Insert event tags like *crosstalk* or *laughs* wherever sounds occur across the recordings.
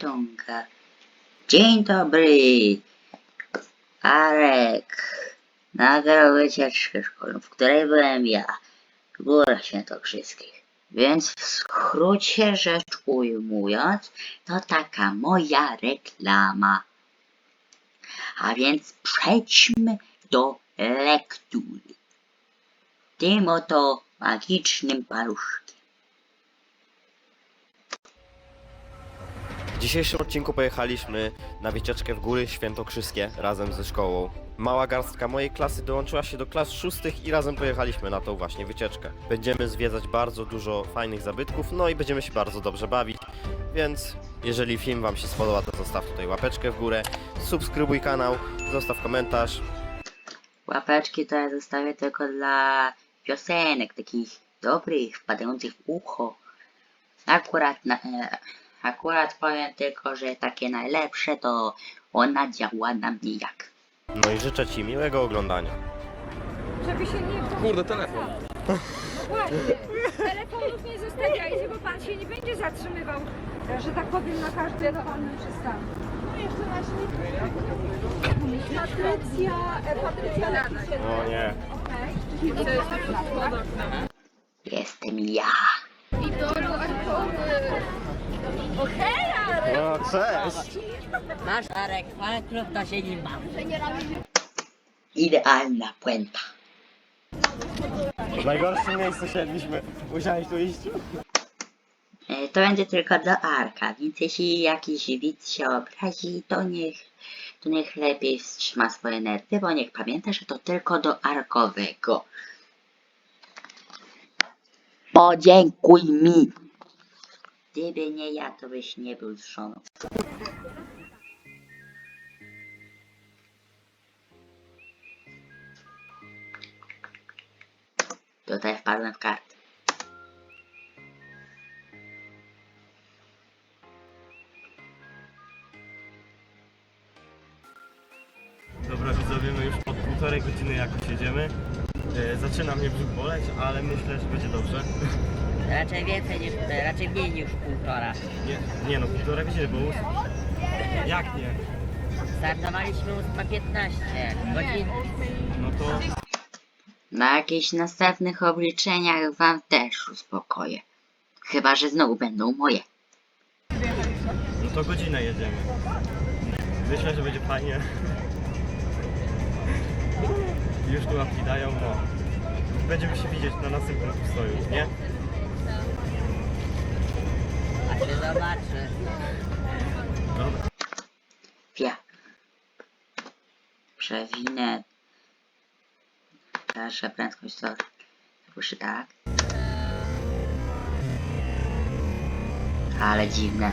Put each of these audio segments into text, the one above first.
ściąga. Dzień dobry. Arek nagrał wycieczkę szkolną, w której byłem ja w Górach Świętokrzyskich. Więc w skrócie rzecz ujmując, to taka moja reklama. A więc przejdźmy do lektury. Tym oto magicznym paluszkiem. W dzisiejszym odcinku pojechaliśmy na wycieczkę w góry świętokrzyskie razem ze szkołą. Mała garstka mojej klasy dołączyła się do klas szóstych i razem pojechaliśmy na tą właśnie wycieczkę. Będziemy zwiedzać bardzo dużo fajnych zabytków, no i będziemy się bardzo dobrze bawić, więc jeżeli film Wam się spodoba, to zostaw tutaj łapeczkę w górę, subskrybuj kanał, zostaw komentarz. Łapeczki to ja zostawię tylko dla piosenek, takich dobrych, wpadających w ucho. Akurat, na, e, akurat powiem tylko, że takie najlepsze to ona działa na mnie jak. No i życzę Ci miłego oglądania. Żeby się nie Kurde, telefon. Właśnie. Telefonów nie zostawiajcie, bo pan się nie będzie zatrzymywał, że tak powiem, na każdym wolnym przystanku. No jeszcze raz Patrycja, e, Patrycja. O nie. Jestem ja. O, cześć! Masz Arek, fan klub to się nim baw. Idealna puenta. W najgorszym miejscu siedliśmy. Musiałeś tu iść? E, To będzie tylko do Arka, więc jeśli jakiś widz się obrazi, to niech, to niech lepiej wstrzyma swoje nerwy, bo niech pamięta, że to tylko do Arkowego. Podziękuj mi! Gdyby nie ja, to byś nie był z żoną. Tutaj wpadłem w kartę. Dobra widzowie, my już od półtorej godziny jakoś jedziemy. E, zaczyna mnie brzuch boleć, ale myślę, że będzie dobrze. *laughs* Raczej więcej niż, raczej mniej niż półtora. Nie, nie no, półtorej godziny, bo ós... Jak nie? Startowaliśmy 8.15 godzin. No to... Na jakichś następnych obliczeniach wam też uspokoję. Chyba, że znowu będą moje. No to godzinę jedziemy. Myślę, że będzie fajnie. Już tu łapki dają, no. Będziemy się widzieć na następnym postoju, nie? Się zobaczy. Ja. Przewinę. Dalsza prędkość to puszy tak. Ale dziwne.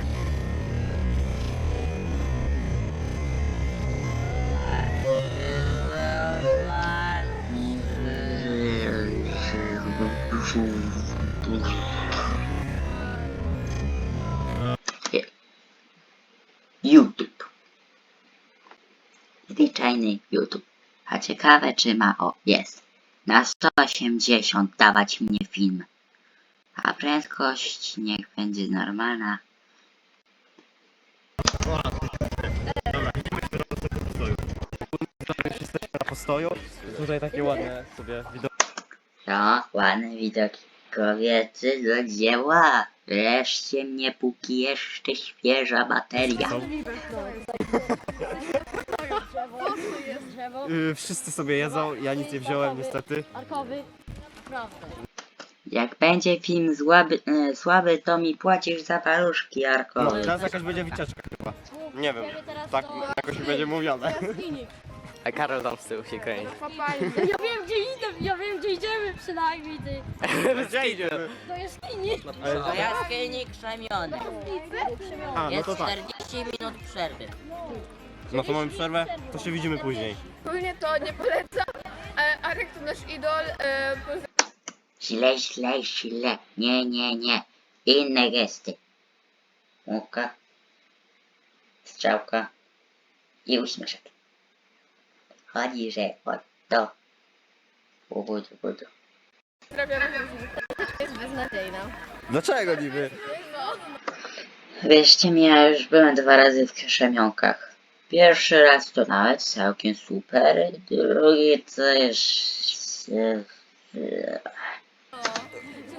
Ciekawe czy ma o jest. Na 180 dawać mnie film. A prędkość niech będzie normalna. Już jesteśmy na postoju. Tutaj takie ładne sobie widoki. No, ładne widoki. Kobiety do dzieła. Wreszcie mnie póki jeszcze świeża bateria. Yy, wszyscy sobie jedzą, ja nic nie wziąłem niestety. Arkowy. Prawda. Jak będzie film słaby, e, słaby to mi płacisz za paluszki, No, Arko. teraz jakaś będzie wycieczka chyba. Nie wiem, tak jakoś będzie mówione. A Karol tam z tyłu się kręci. Ja wiem gdzie idę, ja wiem gdzie idziemy przynajmniej ty. *laughs* Gdzie idziemy? Do jaskini. To jaskini krzemiony. A, no Jest to tak. 40 minut przerwy. No to mamy przerwę, to się widzimy później. Ogólnie to nie polecam. E, Arek to nasz idol. E, poza- Źle, źle, źle. Nie, nie, nie. Inne gesty. Muka. Strzałka. I uśmieszek. Chodzi, że o to. Ubudu, budu. Pozdrawiam. Jest beznadziejna. Dlaczego niby? Wierzcie mi, ja już byłem dwa razy w Krzemionkach. Pierwszy raz to nawet całkiem super, drugi to e,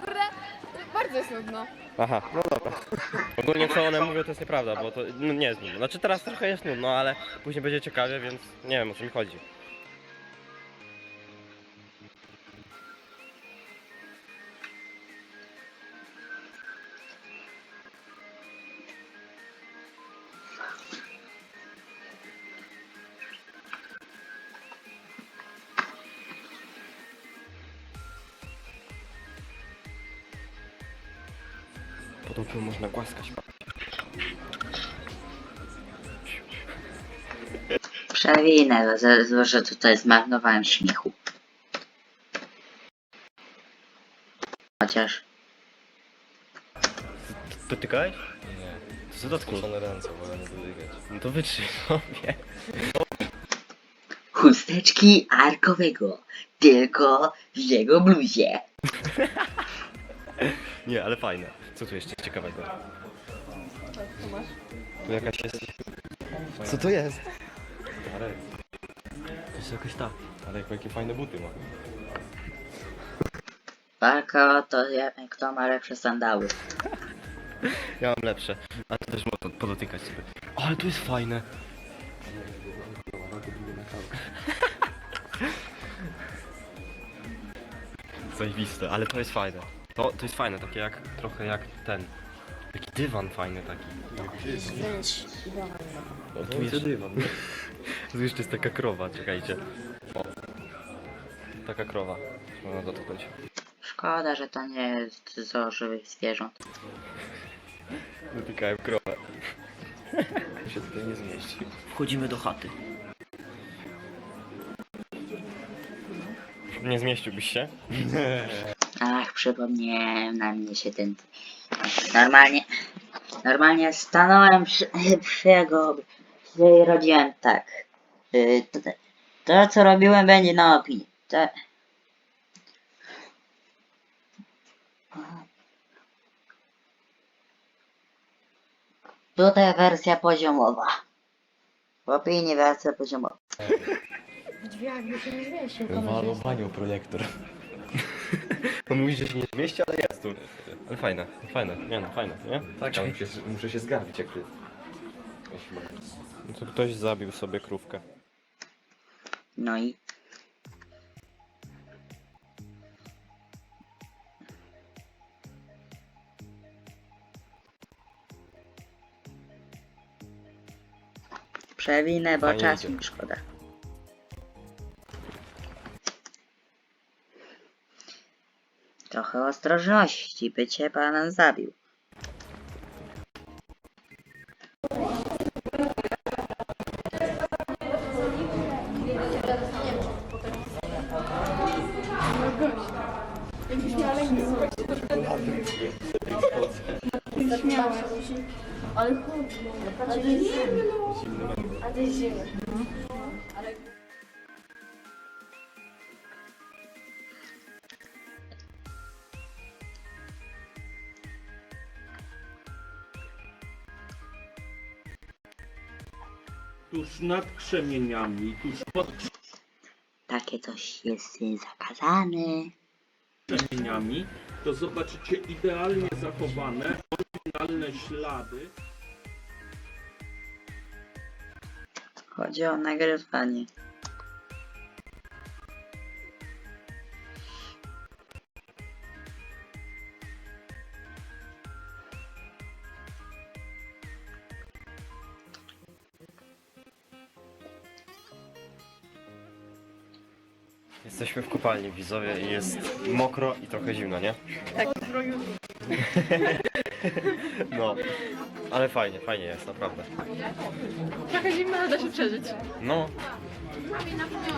Kurde, bardzo jest nudno. Aha, no dobra. Ogólnie co one mówią to jest nieprawda, bo to no, nie jest nudno. Znaczy teraz trochę jest nudno, ale później będzie ciekawie, więc nie wiem o czym mi chodzi. Podobno można głaskać. Przewinę, za- zwłaszcza tutaj zmarnowałem śmiechu. Chociaż... Dotykałeś? Nie. To co dotknij? ręce, wolę nie dotykać. No to wytrzyj sobie. Chusteczki arkowego, tylko w jego bluzie. *laughs* Nie, ale fajne. Co tu jeszcze ciekawego? Tu jakaś jest... Co to jest? Arek. To jest jakaś ta. Ale jakie fajne buty ma. Walka o to, wiemy, kto ma lepsze sandały. Ja mam lepsze. A ty też można podotykać sobie. O, ale to jest fajne. *laughs* Zajebiste, ale to jest fajne. To, to jest fajne, takie jak, trochę jak ten. Taki dywan fajny taki. O, tu jest dywan. *laughs* Tu jeszcze jest taka krowa, czekajcie. O. Taka krowa. Można dotknąć. Szkoda, że to nie jest zoo żywych zwierząt. *laughs* Dotykałem krowę. *laughs* się tutaj nie zmieści. Wchodzimy do chaty. Nie zmieściłbyś się? Przypomniałem na mnie się ten... Normalnie... Normalnie stanąłem przy, *laughs* przy jego... I rodziłem tak. Y, To, to, co robiłem, będzie na opinii. To... Tutaj wersja poziomowa. W opinii wersja poziomowa. Walą panią projektor. *laughs* On mówi, że się nie zmieści, ale jest tu. Ale fajne, fajne, nie no, fajne, nie? Tak, ale muszę, muszę się zgarbić jak ty. No to ktoś zabił sobie krówkę. No i Przewinę, bo Fajnie idzie. mi szkoda. Trochę ostrożności, by cię pan zabił. Tuż nad krzemieniami, tuż pod Takie coś jest y, zakazane. krzemieniami, to zobaczycie idealnie zachowane, oryginalne ślady. Chodzi o nagrywanie. Jesteśmy w kopalni widzowie i jest mokro i trochę zimno, nie? Tak, *laughs* No, ale fajnie, fajnie jest, naprawdę. Trochę zimno, ale da się przeżyć. No.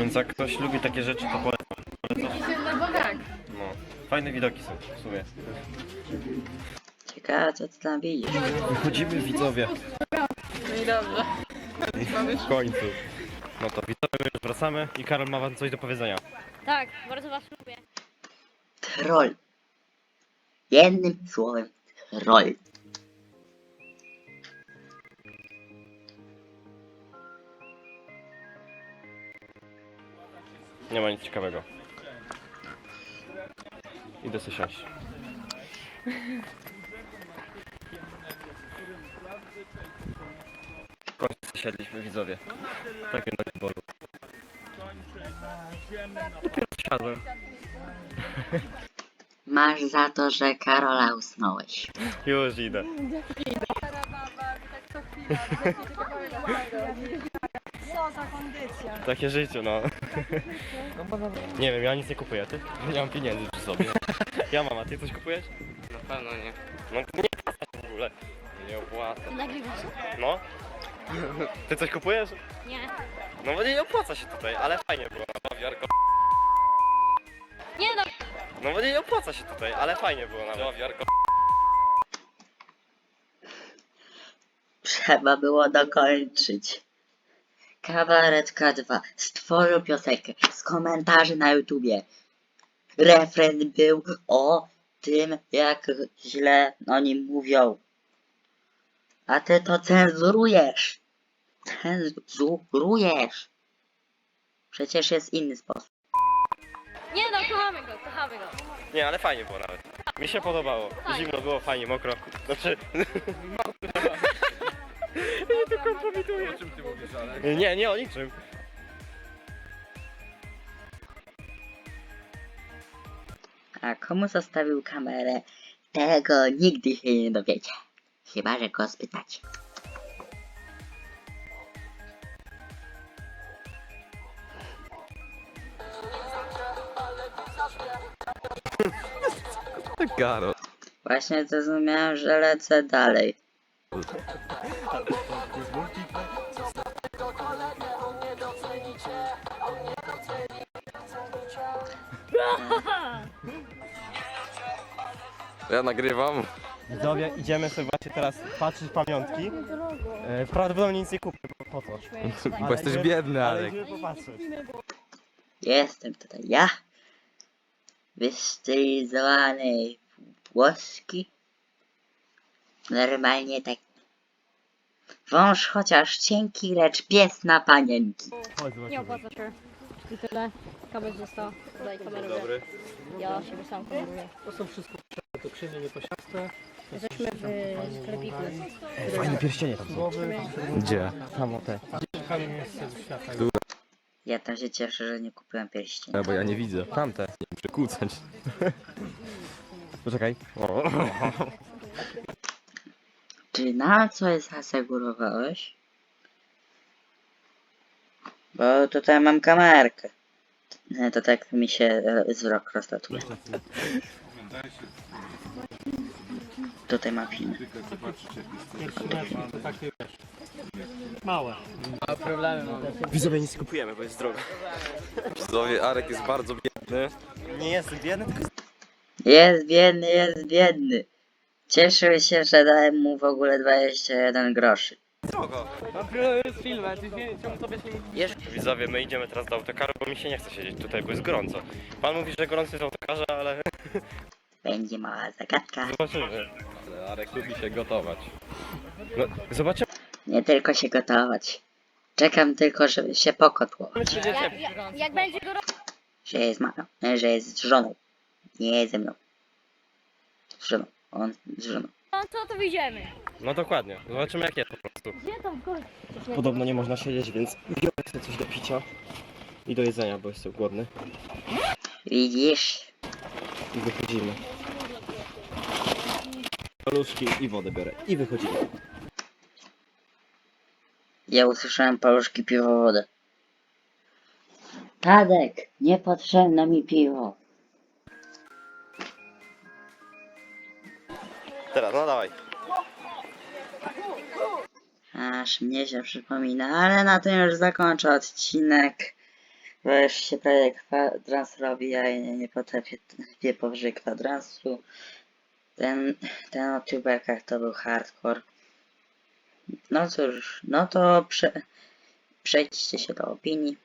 Więc jak ktoś lubi takie rzeczy, to polecam. No tak. No. Fajne widoki są w sumie. Ciekawe co ty tam widzisz. Wychodzimy widzowie. No i dobrze. W końcu. No to witamy, już wracamy i Karol ma wam coś do powiedzenia. Tak, bardzo was lubię. Troll. Jednym słowem troll. Nie ma nic ciekawego. Idę sobie siąść. W końcu siedliśmy widzowie. Tak więc bolu. Dopiero siadłem. Masz za to, że Karola usnąłeś. Już idę. Co za kondycja. Takie życie, no. Nie wiem, ja nic nie kupuję, ty? Nie mam pieniędzy przy sobie. Ja mam, a ty coś kupujesz? Na pewno nie. No to nie w ogóle. Nie opłaca. Nagrywasz? No. *laughs* Ty coś kupujesz? Nie. No bo nie opłaca się tutaj, ale fajnie było na wiarko. Nie no, No bo nie opłaca się tutaj, ale fajnie było na wiarko. Trzeba było dokończyć. Kabaretka 2 stworzył piosenkę z komentarzy na YouTubie. Refren był o tym, jak źle o nim mówią. A ty to cenzurujesz. Cenzurujesz. Przecież jest inny sposób. nie no, kochamy go, kochamy go. Nie, ale fajnie było nawet. Mi się podobało. Zimno było, fajnie, mokro. Znaczy... *laughs* Nie to kompromituję. O czym ty mówisz, ale? Nie, nie o niczym. A komu zostawił kamerę, tego nigdy się nie dowiecie. Chyba, że go spytacie. Karol. Właśnie zrozumiałem, że lecę dalej. Ja nagrywam. Widzowie, idziemy sobie właśnie teraz patrzeć pamiątki. E, prawdopodobnie nic nie kupię, bo po co? *laughs* Bo jesteś idziemy- biedny, Ale Alek. idziemy popatrzeć. Jestem tutaj ja. Wystylizowany włoski. Normalnie tak. Wąż chociaż cienki, lecz pies na panienki. Chodź, Nie zobaczymy. opłaca się. I tyle. Kamerz został. Daj kamerę. Ja siebie sam kameruję. To są wszystko to księgi nieposiaste. Jesteśmy w sklepiku. Fajne pierścienie tam są. Gdzie? Samo te. Ja tam się cieszę, że nie kupiłem pierścienia. Ja, bo ja nie widzę. Tamte. Nie wiem, przekłócać. *laughs* Poczekaj. O. *laughs* Czy na coś zasegurowałeś? Bo tutaj mam kamerkę. E, To tak mi się e, wzrok rozlatuje. Tutaj *laughs* mam mecz to takie wiesz. Małe. Widzowie nic nie kupujemy, bo jest drogo. Widzowie, Arek jest bardzo biedny. Nie jest biedny, tylko jest Jest biedny, jest biedny. Cieszył się, że dałem mu w ogóle 21 groszy. drogo. filmem, ty się nie... Widzowie, my idziemy teraz do autokaru, bo mi się nie chce siedzieć tutaj, bo jest gorąco. Pan mówi, że gorący jest w autokarze, ale Będzie mała zagadka. zobaczymy. Ale Arek lubi się gotować. No, zobaczymy. Nie tylko się gotować. Czekam tylko, żeby się pokotło. Jak, jak, jak będzie go Że jest ma że jest z żoną. Nie ze mną. Z żoną. On z żoną. no to, to wyjdziemy. No dokładnie, zobaczymy jak jest po prostu. Gdzie tam górę? Podobno nie można siedzieć, więc biorę sobie coś do picia i do jedzenia, bo jestem głodny. Widzisz? I wychodzimy. Paluszki i wodę biorę. I wychodzimy. Ja usłyszałem paluszki piwo wodę. Tadek, niepotrzebne mi piwo. Teraz, no dawaj. Aż mnie się przypomina, ale na tym już zakończę odcinek. Bo już się prawie kwadrans robi, a ja nie, nie potrafię nie powyżej kwadransu. Ten, ten o tuberkach to był hardcore. No cóż, no to prze, przejdźcie się do opinii.